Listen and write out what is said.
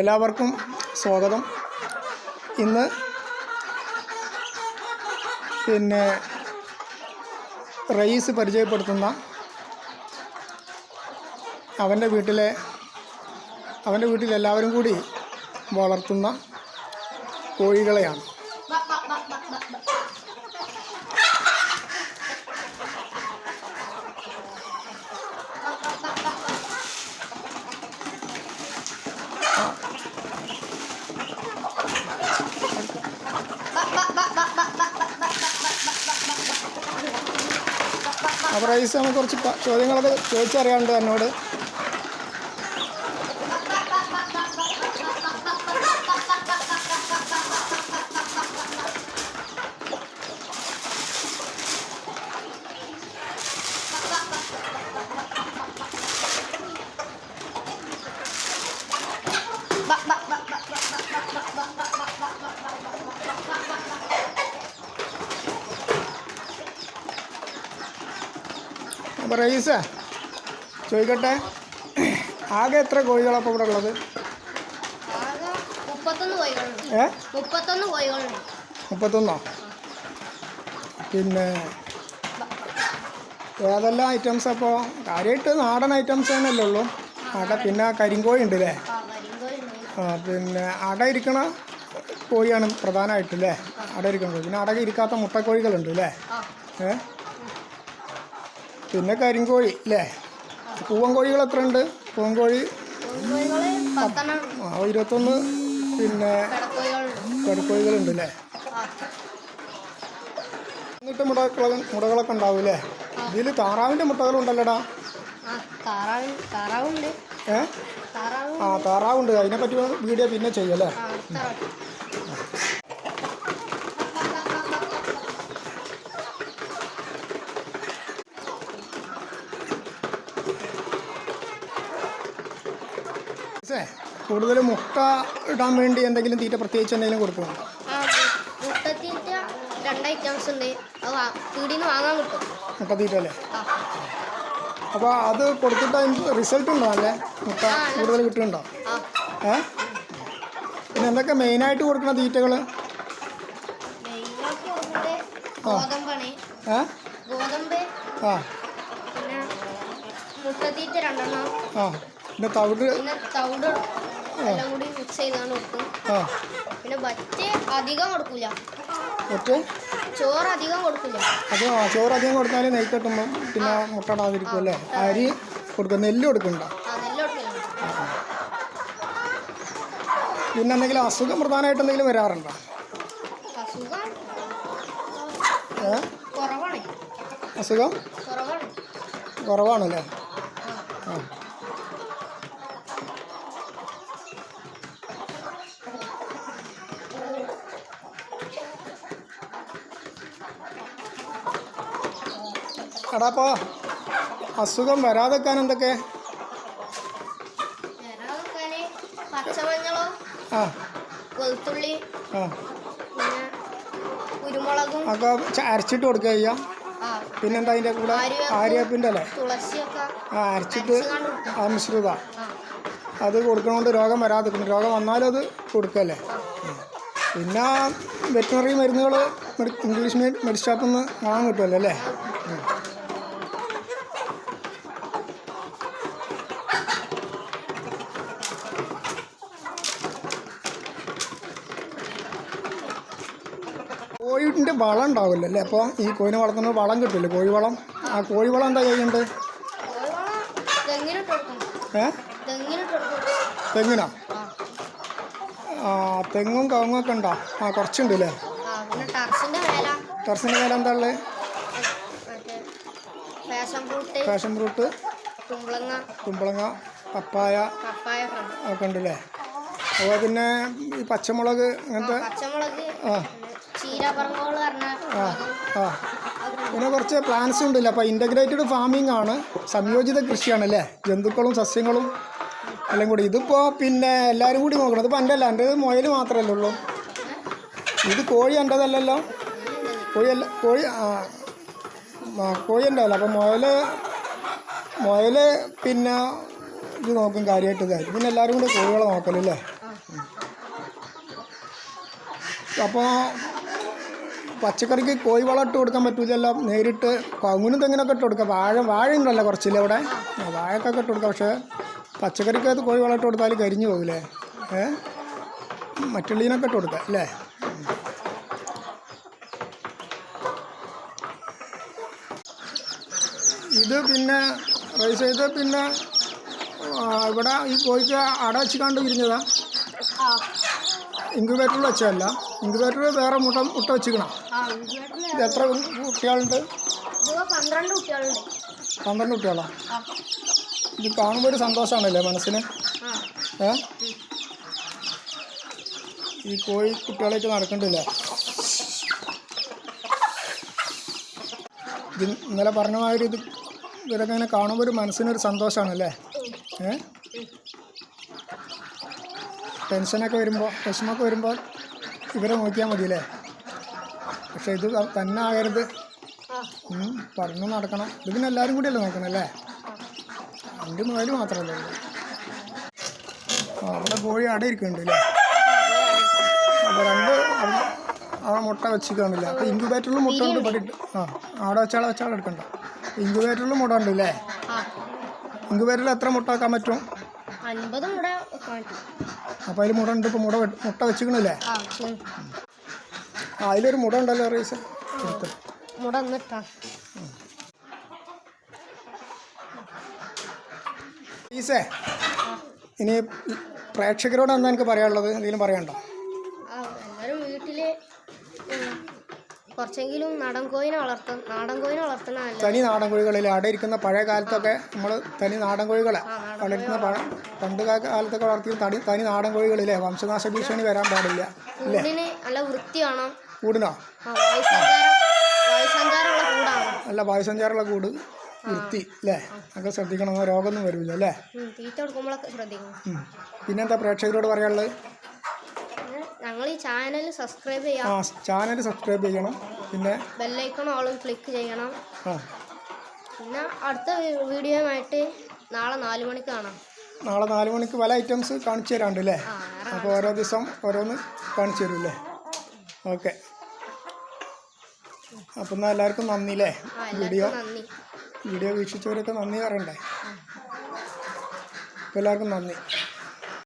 എല്ലാവർക്കും സ്വാഗതം. ഇന്ന് പിന്നെ റയീസ് പരിചയപ്പെടുത്തുന്ന അവന്റെ വീട്ടിലെ അവന്റെ വീട്ടിൽ എല്ലാവരും കൂടി വളർത്തുന്ന കോഴികളെയാണ്. അപ്പോൾ റൈസ് നമുക്ക് കുറച്ച് ചോദ്യങ്ങളൊക്കെ ചോദിച്ചറിയാണ്ട് എന്നോട് അപ്പോൾ റയീസ ചോദിക്കട്ടെ. ആകെ എത്ര കോഴികളാണ് അപ്പോൾ ഇവിടെ ഉള്ളത്? മുപ്പത്തൊന്ന് ഏ? പിന്നെ ഏതെല്ലാം ഐറ്റംസ് അപ്പോൾ കാര്യമായിട്ട് നാടൻ ഐറ്റംസ് തന്നെയല്ലേ ഉള്ളൂ. അട പിന്നെ കരിങ്കോഴി ഉണ്ട് അല്ലേ ആ പിന്നെ അട ഇരിക്കണ കോഴിയാണ് പ്രധാനമായിട്ടല്ലേ അട ഇരിക്കണ കോഴി. പിന്നെ അട ഇരിക്കാത്ത മുട്ടക്കോഴികളുണ്ട് അല്ലേ ഏ? പിന്നെ കരിങ്കോഴി അല്ലേ പൂവൻ കോഴികൾ എത്ര ഉണ്ട് പൂവൻ കോഴി? ആ ഇരുപത്തൊന്ന്. പിന്നെ കടക്കോഴികളുണ്ട്. അല്ലേ എന്നിട്ട് മുടകള മുടകളൊക്കെ ഉണ്ടാവും അല്ലേ ഇതിൽ താറാവിന്റെ മുട്ടകളുണ്ടല്ലോടാ? താറാവ് ഏ? ആ താറാവുണ്ട്. അതിനെപ്പറ്റി വീഡിയോ പിന്നെ ചെയ്യല്ലേ ആ കൂടുതൽ മുട്ട ഇടാൻ വേണ്ടി എന്തെങ്കിലും തീറ്റ പ്രത്യേകിച്ച് എന്തെങ്കിലും കൊടുക്കുമോ ആ മുട്ടത്തീറ്റ രണ്ട് ഐറ്റംസ് ഉണ്ട്. പീടിയിൽ നിന്ന് വാങ്ങാൻ കിട്ടും. മുട്ട തീറ്റ അല്ലേ? അപ്പോൾ അത് കൊടുത്തിട്ട് അതിന് റിസൾട്ട് ഉണ്ടോ അല്ലേ മുട്ട കൂടുതൽ കിട്ടുന്നുണ്ടോ? ആ. ഏ? പിന്നെ എന്തൊക്കെ മെയിനായിട്ട് കൊടുക്കുന്ന തീറ്റകൾ ഏ? ഗോതമ്പ് ആ. പിന്നെ മുട്ടത്തീറ്റ രണ്ടെണ്ണം. ആ. പിന്നെ തവിട്? പിന്നെ തവിട് എല്ലാം കൂടി മിക്സ് ചെയ്താണ് കൊടുക്കും ആ. പിന്നെ ബറ്റ് അധികം കൊടുക്കില്ല ചോറ് അധികം കൊടുക്കില്ല അത് ആ ചോറ് അധികം കൊടുത്താൽ പിന്നെ അല്ലേ? അരി കൊടുക്കും. നെല്ല് കൊടുക്കണ്ട? ആ നെല്ല് കൊടുക്കില്ല പിന്നെ എന്തെങ്കിലും അസുഖം പ്രധാനമായിട്ട് എന്തെങ്കിലും വരാറുണ്ടോ? അസുഖം? ഏ? കുറവാണ്. അസുഖം? കുറവാണ്. കുറവാണല്ലേ? ആ. എടാ അസുഖം വരാതെക്കാൻ എന്തൊക്കെ? ആ. വെളുത്തുള്ളി ആ. പിന്നെ കുരുമുളകും ഒക്കെ അരച്ചിട്ട് കൊടുക്കുക ചെയ്യാം. ആ. പിന്നെന്താ അതിന്റെ കൂടെ? ആര്യവേപ്പ്. അല്ലേ? ആ അരച്ചിട്ട് ആ മിശ്രിത. അത് കൊടുക്കണോണ്ട് രോഗം വരാതെ നിൽക്കും രോഗം വന്നാലും അത് കൊടുക്കല്ലേ പിന്നെ വെറ്റിനറി മരുന്നുകൾ ഇംഗ്ലീഷ് മെ- മെഡിക്കൽ ഷോപ്പിൽ നിന്ന് വാങ്ങാൻ കിട്ടുമല്ലോ അല്ലേ. കോഴിന്റെ വളം ഉണ്ടാവില്ല അല്ലേ? അപ്പോൾ ഈ കോഴിനെ വളർത്തുന്ന വളം കിട്ടില്ലേ? കോഴി വളം ആ കോഴി വളം എന്താ ചെയ്യുന്നുണ്ട് കോഴിവളം ഏ? തെങ്ങിനാ? ആ തെങ്ങും കവുങ്ങും ഒക്കെ ഉണ്ടോ? ആ കുറച്ചുണ്ട് അല്ലേ? ടെറസിന്റെ വില എന്താ ഉള്ളത് ഫാഷൻ ഫ്രൂട്ട് ഫാഷൻ ഫ്രൂട്ട് കുമ്പളങ്ങ കുമ്പളങ്ങ പപ്പായ പപ്പായ ഒക്കെ ഉണ്ട് ഉണ്ടല്ലേ അപ്പോൾ പിന്നെ ഈ പച്ചമുളക് അങ്ങനത്തെ പച്ചമുളക് ആ. പിന്നെ ആ കുറച്ച് പ്ലാന്റ്സും ഉണ്ടല്ലോ. അപ്പോൾ ഇന്റഗ്രേറ്റഡ് ഫാമിംഗ് ആണ്. സംയോജിത കൃഷിയാണ് അല്ലേ? ജന്തുക്കളും സസ്യങ്ങളും എല്ലാം കൂടി. ഇതിപ്പോൾ പിന്നെ എല്ലാവരും കൂടി നോക്കണം. ഇതിപ്പോൾ എന്റെ അല്ല എന്റെ മുയൽ മാത്രമല്ലേ ഉള്ളൂ. ഇത് കോഴി എന്റെതല്ലല്ലോ. കോഴിയല്ല കോഴി ആ, കോഴി ഉണ്ടാവില്ല അപ്പോൾ മുയൽ മുയൽ പിന്നെ ഇത് നോക്കും കാര്യമായിട്ട് കാര്യം പിന്നെ എല്ലാവരും കൂടെ കോഴികളെ നോക്കലല്ലേ അപ്പോൾ പച്ചക്കറിക്ക് കോഴി വളം ഇട്ട് കൊടുക്കാൻ പറ്റൂലല്ലോ. നേരിട്ട് കവുങ്ങിനും തെങ്ങിനൊക്കെ ഇട്ട് കൊടുക്കുക വാഴ വാഴ ഉണ്ടല്ലോ കുറച്ചില്ലേ ഇവിടെ വാഴക്കൊക്കെ ഇട്ട് കൊടുക്കുക പക്ഷേ പച്ചക്കറിക്കകത്ത് കോഴി വളം ഇട്ട് കൊടുത്താൽ കരിഞ്ഞു പോകില്ലേ ഏഹ് മറ്റുള്ളതിനൊക്കെ ഇട്ട് കൊടുക്കുക അല്ലേ? ഇത് പിന്നെ റൈസ് ചെയ്ത് പിന്നെ ഇവിടെ ഈ കോഴിക്ക് അട വെച്ച് കണ്ട് വിരിഞ്ഞതാ ഇൻക്യുബേറ്ററിൽ വെച്ചതല്ല. ഇൻക്യുബേറ്ററിൽ വേറെ മുട്ട മുട്ട വെച്ചിക്കണം. ഇത് എത്ര കുട്ടികളുണ്ട്? പന്ത്രണ്ട് കുട്ടികളാ? ഇത് കാണുമ്പോൾ ഒരു സന്തോഷമാണല്ലേ മനസ്സിന്? ഏ? ഈ കോഴി കുട്ടികളായിട്ട് നടക്കണ്ടില്ലേ? ഇത് ഇന്നലെ പറഞ്ഞ മാതിരി ഇത് ഇവരൊക്കെ ഇങ്ങനെ കാണുമ്പോൾ ഒരു മനസ്സിനൊരു സന്തോഷമാണല്ലേ ഏ? ടെൻഷനൊക്കെ വരുമ്പോൾ വിഷമൊക്കെ വരുമ്പോൾ ഇവരെ നോക്കിയാൽ മതി മതിയല്ലേ? പക്ഷെ ഇത് തന്നെ ആകരുത്. പറഞ്ഞു നടക്കണം. ഇത് പിന്നെ എല്ലാവരും കൂടിയല്ലേ നോക്കണം അല്ലേ എന്റെ മുതൽ മാത്രമല്ലേ ആ അവിടെ കോഴി അട ഇരിക്കുന്നുണ്ട് അല്ലേ അപ്പോൾ രണ്ട് അവിടെ മുട്ട വെച്ചിക്കാണില്ല അപ്പോൾ ഇൻക്യുബേറ്ററിൽ മുട്ട ഉണ്ട് പറ്റിട്ട് ആ അവിടെ വെച്ചാളെ വെച്ചാളെ എടുക്കണ്ട. ഇൻക്യുബേറ്ററിൽ മുട ഉണ്ട് അല്ലേ ആ. ഇൻക്യുബേറ്ററിൽ എത്ര മുട്ട വെക്കാൻ പറ്റും? അൻപത് മുട അപ്പോൾ അതിൽ മുട ഉണ്ട് ഇപ്പോൾ മുട മുട്ട വെച്ചിക്കണില്ലേ ആ. അതിലൊരു മുട ഉണ്ടല്ലോ റീസ്. എടുത്ത്. മുട ഒന്നിട്ടാ. റീസേ ഇനി പ്രേക്ഷകരോട് എന്താ എനിക്ക് പറയാനുള്ളത്? എന്തെങ്കിലും പറയാനുണ്ടോ ആ എല്ലാവരും വീട്ടിൽ കുറച്ചെങ്കിലും നാടൻ കോഴിനെ വളർത്തും. നാടൻ കോഴിനെ വളർത്തുന്ന തനി നാടൻ കോഴികളിൽ അവിടെ ഇരിക്കുന്ന പഴയ കാലത്തൊക്കെ നമ്മൾ തനി നാടൻ കോഴികളെ. വളർത്തുന്ന പഴ പണ്ട് കാലത്തൊക്കെ വളർത്തിയ തടി തനി നാടൻ കോഴികളിലെ വംശനാശ ഭീഷണി വരാൻ പാടില്ല. കൂടിന് നല്ല വൃത്തി വേണം കൂടിനോ ആ, വായുസഞ്ചാരം വായുസഞ്ചാരമുള്ള കൂടാണ്. നല്ല വായുസഞ്ചാരമുള്ള കൂട് വൃത്തി അല്ലേ അതൊക്കെ ശ്രദ്ധിക്കണം രോഗമൊന്നും വരില്ല അല്ലേ ഉം, തീറ്റ കൊടുക്കുമ്പോഴൊക്കെ ശ്രദ്ധിക്കണം. ഉം. പിന്നെന്താ പ്രേക്ഷകരോട് പറയാനുള്ളത്? ഞങ്ങൾ ഈ ചാനൽ സബ്സ്ക്രൈബ് ആ ചാനൽ സബ്സ്ക്രൈബ് ചെയ്യണം. പിന്നെ ബെല്ലൈക്കൺ ഓളും ക്ലിക്ക് ചെയ്യണം. ആ. പിന്നെ അടുത്ത വീ- വീഡിയോയുമായിട്ട് നാളെ നാല് മണിക്ക് കാണാം. നാളെ നാല് മണിക്ക് പല ഐറ്റംസ് കാണിച്ചു തരാണ്ട് അല്ലേ ആ വേറെ അപ്പോൾ ഓരോ ദിവസം ഓരോന്ന് കാണിച്ചു തരും അല്ലേ ഓക്കെ. അപ്പം എന്നാൽ എല്ലാവർക്കും നന്ദി അല്ലേ ആ വീഡിയോ എല്ലാവർക്കും നന്ദി. വീഡിയോ വീക്ഷിച്ചവരൊക്കെ നന്ദി പറയണ്ടേ? അപ്പോൾ എല്ലാവർക്കും നന്ദി.